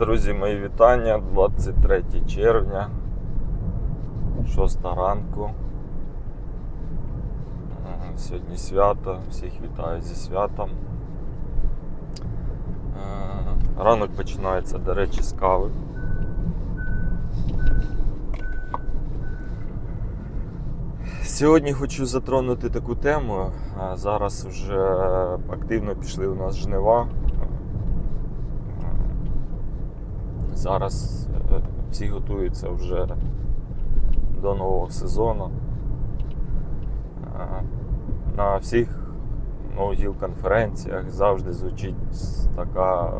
Друзі, мої вітання. 23 червня, 6 ранку. Е, Сьогодні свято, всіх вітаю зі святом. Е, Ранок починається, до речі, з кави. Сьогодні хочу затронути таку тему. Е, Зараз вже активно пішли у нас жнива. Зараз е, всі готуються вже до нового сезону. Е, На всіх ноуділ конференціях завжди звучить така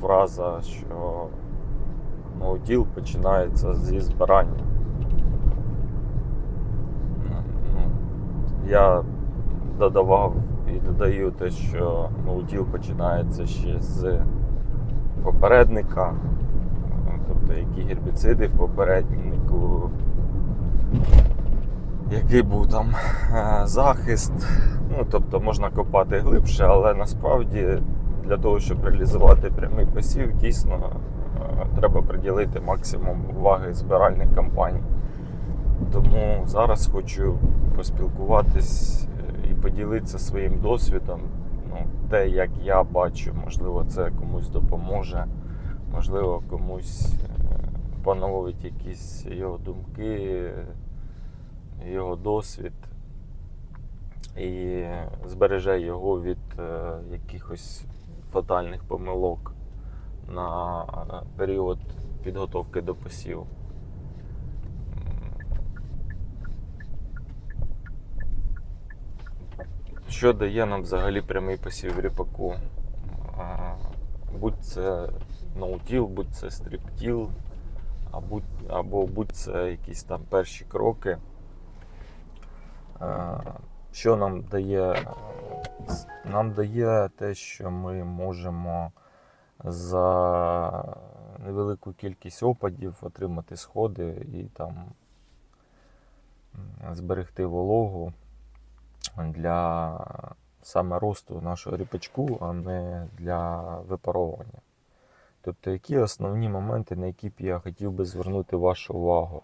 фраза, що ноуділ починається зі збирання. Ну, Я додавав і додаю те, що ноуділ починається ще з попередника, тобто які гербіциди в попереднику, який був там е, захист. Ну, тобто можна копати глибше, але насправді для того, щоб реалізувати прямий посів, дійсно е, треба приділити максимум уваги збиральних кампаній. Тому зараз хочу поспілкуватись е, і поділитися своїм досвідом. Ну, те, як я бачу, можливо, це комусь допоможе, можливо, комусь е, поновить якісь його думки, його досвід і збереже його від е, якихось фатальних помилок на е, період підготовки до посіву. Що дає нам взагалі прямий посів ріпаку? Будь це ноутіл, будь це стріптіл, а будь, або будь це якісь там перші кроки. Що нам дає? Нам дає те, що ми можемо за невелику кількість опадів отримати сходи і там зберегти вологу для саме росту нашого ріпачку, а не для випаровування. Тобто, які основні моменти, на які б я хотів би звернути вашу увагу.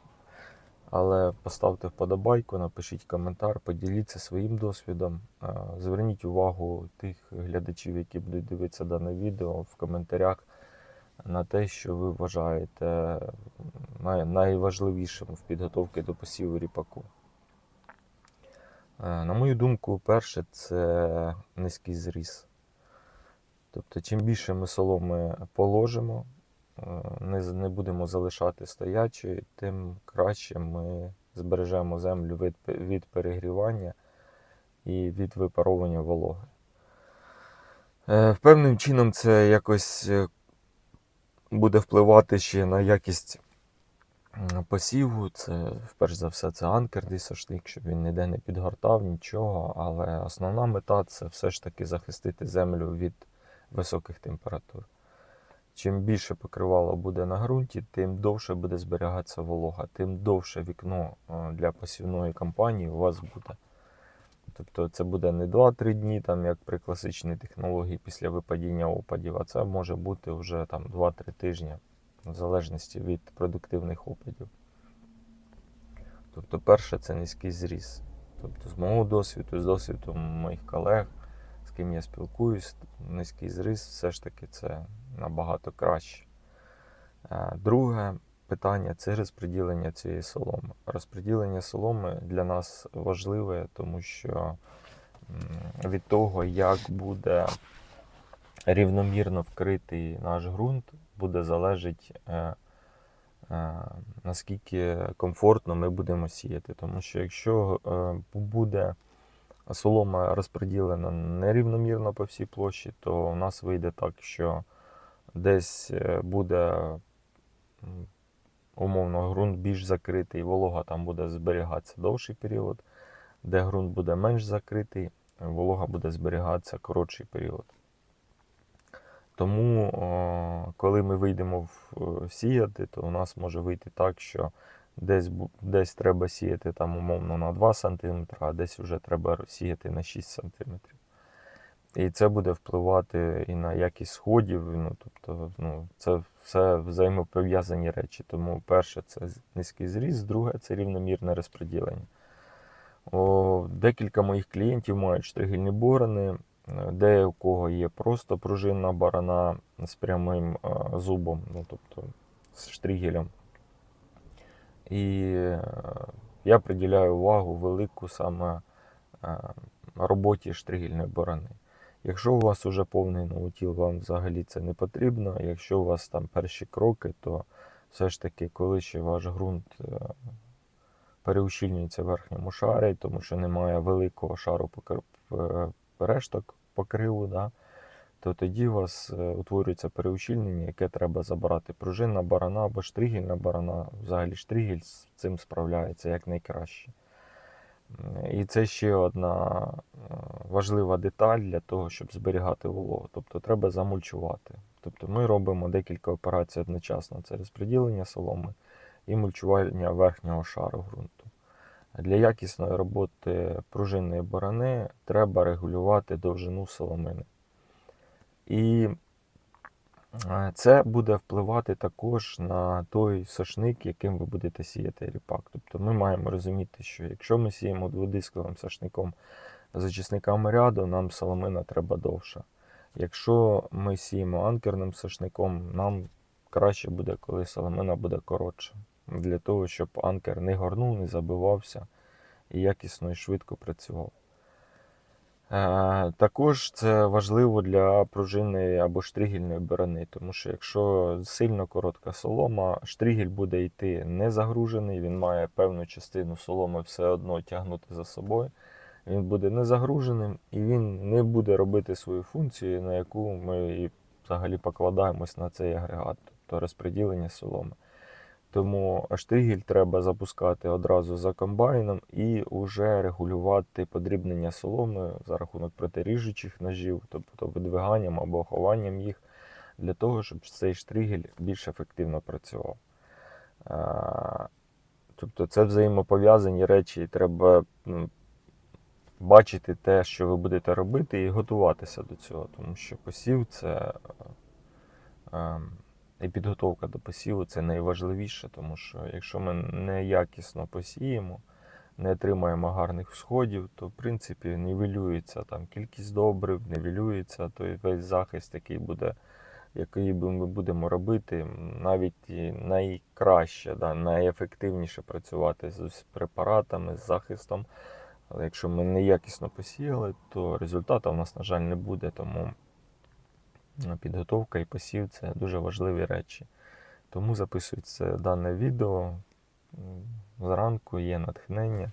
Але поставте вподобайку, напишіть коментар, поділіться своїм досвідом. Е, Зверніть увагу тих глядачів, які будуть дивитися дане відео в коментарях на те, що ви вважаєте найважливішим в підготовці до посіву ріпаку. Е, На мою думку, перше це низький зріс. Тобто, чим більше ми соломи положимо, е, не, будемо залишати стоячою, тим краще ми збережемо землю від, від перегрівання і від випаровування вологи. Е, Певним чином це якось буде впливати ще на якість посіву. Це, перш за все, це анкерний сошник, щоб він ніде не підгортав, нічого. Але основна мета це все ж таки захистити землю від високих температур. Чим більше покривало буде на ґрунті, тим довше буде зберігатися волога, тим довше вікно е, для посівної кампанії у вас буде. Тобто це буде не 2-3 дні, там, як при класичній технології після випадіння опадів, а це може бути вже там 2-3 тижні, в залежності від продуктивних опадів. Тобто, перше це низький зріс. Тобто, з мого досвіду, з досвіду моїх колег, з ким я спілкуюсь, низький зріс все ж таки це набагато краще. Е, Друге питання це розподілення цієї соломи. Розподілення соломи для нас важливе, тому що від того, як буде рівномірно вкритий наш ґрунт, буде залежить, е, е, наскільки комфортно ми будемо сіяти. Тому що якщо е, буде солома розподілена нерівномірно по всій площі, то у нас вийде так, що десь буде умовно ґрунт більш закритий, волога там буде зберігатися довший період, де ґрунт буде менш закритий, волога буде зберігатися коротший період. Тому, коли ми вийдемо е, сіяти, то у нас може вийти так, що десь, десь треба сіяти там умовно на 2 см, а десь вже треба сіяти на 6 см. І це буде впливати і на якість сходів. Ну, тобто, ну, це все взаємопов'язані речі. Тому перше це низький зріст, друге це рівномірне розподілення. О, декілька моїх клієнтів мають штригельні борони, де у кого є просто пружинна барана з прямим е, зубом, ну, тобто з штригелем. І е, я приділяю увагу велику саме е, роботі штригельної борони. Якщо у вас уже повний ноутіл, вам взагалі це не потрібно. Якщо у вас там перші кроки, то все ж таки, коли ще ваш ґрунт переущільнюється в верхньому шарі, тому що немає великого шару решток покриву, да, то тоді у вас е, утворюється переущільнення, яке треба забрати. Пружинна барана або штригельна барана. Взагалі штригель з цим справляється як найкраще. І це ще одна е, важлива деталь для того, щоб зберігати вологу. Тобто треба замульчувати. Тобто ми робимо декілька операцій одночасно: це розподілення соломи і мульчування верхнього шару ґрунту. Для якісної роботи пружинної борони треба регулювати довжину соломини. І е, це буде впливати також на той сошник, яким ви будете сіяти ріпак. Тобто ми маємо розуміти, що якщо ми сіємо дводисковим сошником з очисниками ряду, нам соломина треба довша. Якщо ми сіємо анкерним сошником, нам краще буде, коли соломина буде коротша. Для того, щоб анкер не горнув, не забивався і якісно і швидко працював. Е, Також це важливо для пружинної або штригельної борони, тому що якщо сильно коротка солома, штригель буде йти не загружений, він має певну частину соломи все одно тягнути за собою. Він буде не загруженим і він не буде робити свою функцію, на яку ми і взагалі покладаємось на цей агрегат, тобто розподілення соломи. Тому штригель треба запускати одразу за комбайном і вже регулювати подрібнення соломи за рахунок протиріжучих ножів, тобто видвиганням або хованням їх, для того, щоб цей штригель більш ефективно працював. Тобто це взаємопов'язані речі, і треба ну, бачити те, що ви будете робити, і готуватися до цього, тому що посів це. І підготовка до посіву це найважливіше, тому що якщо ми неякісно посіємо, не отримаємо гарних всходів, то в принципі нівелюється там кількість добрив, нівелюється той весь захист, який буде, який ми будемо робити, навіть найкраще, да, найефективніше працювати з препаратами, з захистом. Але якщо ми неякісно посіяли, то результату в нас, на жаль, не буде. Тому підготовка і посів це дуже важливі речі. Тому записується дане відео. Зранку є натхнення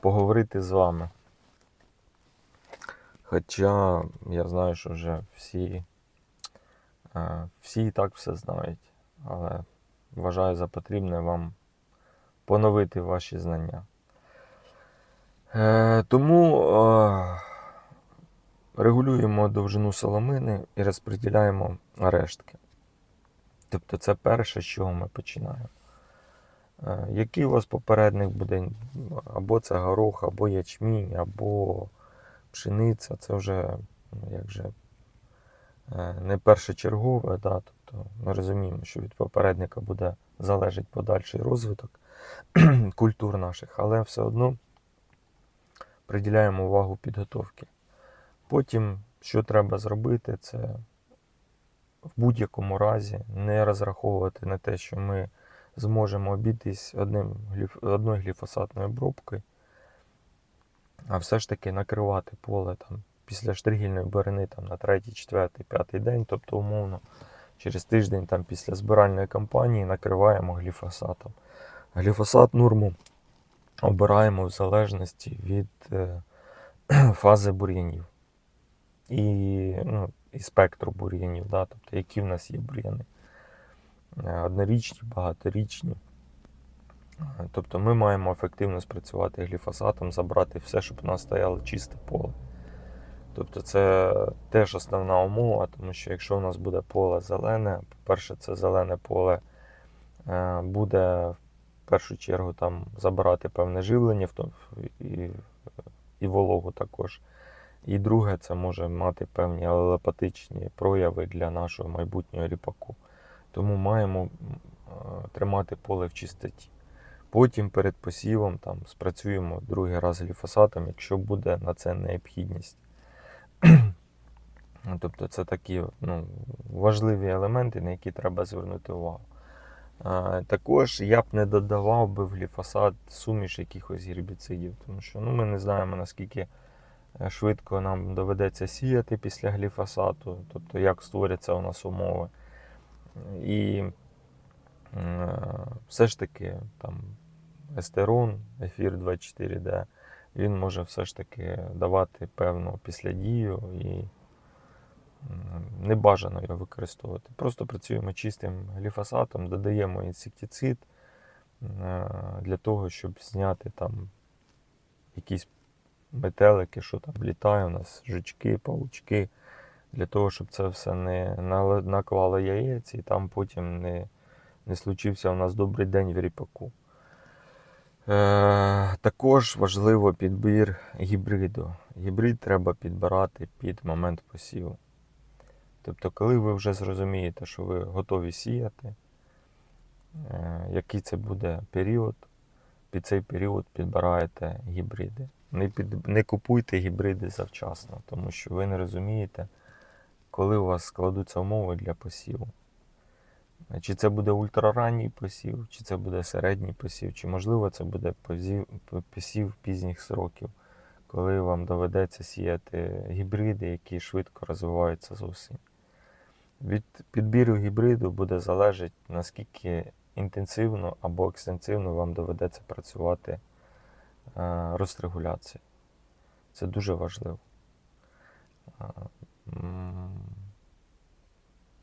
поговорити з вами. Хоча я знаю, що вже всі, е, всі і так все знають, але вважаю за потрібне вам поновити ваші знання. Е, Тому е, регулюємо довжину соломини і розподіляємо рештки. Тобто це перше, з чого ми починаємо. Е, Який у вас попередник буде, або це горох, або ячмінь, або пшениця, це вже ну, як же, е, не першочергове. Да? Тобто ми розуміємо, що від попередника буде залежить подальший розвиток культур наших, але все одно приділяємо увагу підготовки. Потім, що треба зробити, це в будь-якому разі не розраховувати на те, що ми зможемо обійтись одним, одною гліфосатною обробкою, а все ж таки накривати поле там, після штригільної борини там, на третій, четвертий, п'ятий день, тобто умовно через тиждень там, після збиральної кампанії накриваємо гліфосатом. Гліфосат норму обираємо в залежності від е, фази бур'янів і, ну, і спектру бур'янів, да, тобто які в нас є бур'яни. Е, Однорічні, багаторічні. Е, Тобто ми маємо ефективно спрацювати гліфосатом, забрати все, щоб у нас стояло чисте поле. Тобто це теж основна умова, тому що якщо у нас буде поле зелене, по-перше, це зелене поле е, буде в першу чергу там забирати певне живлення і, і вологу також. І друге, це може мати певні алелопатичні прояви для нашого майбутнього ріпаку. Тому маємо е, тримати поле в чистоті. Потім перед посівом там, спрацюємо другий раз гліфосатом, якщо буде на це необхідність. Тобто це такі ну, важливі елементи, на які треба звернути увагу. Також я б не додавав би в гліфосат суміш якихось гербіцидів, тому що ну, ми не знаємо, наскільки швидко нам доведеться сіяти після гліфосату, тобто як створяться у нас умови. І е, все ж таки там естерон, ефір 24D, він може все ж таки давати певну післядію і не бажано його використовувати. Просто працюємо чистим гліфосатом, додаємо інсектицид е, для того, щоб зняти там якісь метелики, що там літає у нас, жучки, паучки, для того, щоб це все не наклало яєць і там потім не, не случився у нас добрий день в ріпаку. Е, також важливо підбір гібриду. Гібрид треба підбирати під момент посіву. Тобто, коли ви вже зрозумієте, що ви готові сіяти, е, який це буде період, під цей період підбираєте гібриди. Не, під, не купуйте гібриди завчасно, тому що ви не розумієте, коли у вас складуться умови для посіву. Чи це буде ультраранній посів, чи це буде середній посів, чи можливо це буде посів, посів пізніх сроків, коли вам доведеться сіяти гібриди, які швидко розвиваються з осені. Від підбіру гібриду буде залежати, наскільки інтенсивно або екстенсивно вам доведеться працювати е, розрегуляція. Це дуже важливо. Е,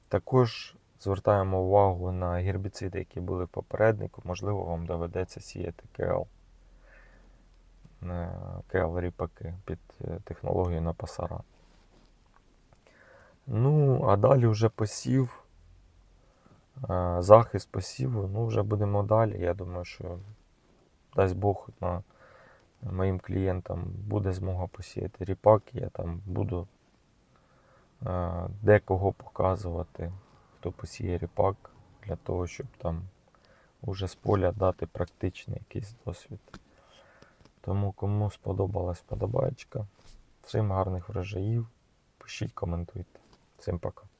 Також звертаємо увагу на гербіциди, які були в попереднику. Можливо, вам доведеться сіяти КЛ. Е, КЛ ріпаки під технологію на пасара. Ну, а далі вже посів. Захист посіву, ну вже будемо далі. Я думаю, що дасть Бог на моїм клієнтам буде змога посіяти ріпак. Я там буду е, декого показувати, хто посіє ріпак, для того, щоб там уже з поля дати практичний якийсь досвід. Тому кому сподобалась подобаєчка, всім гарних врожаїв. Пишіть, коментуйте. Всім пока.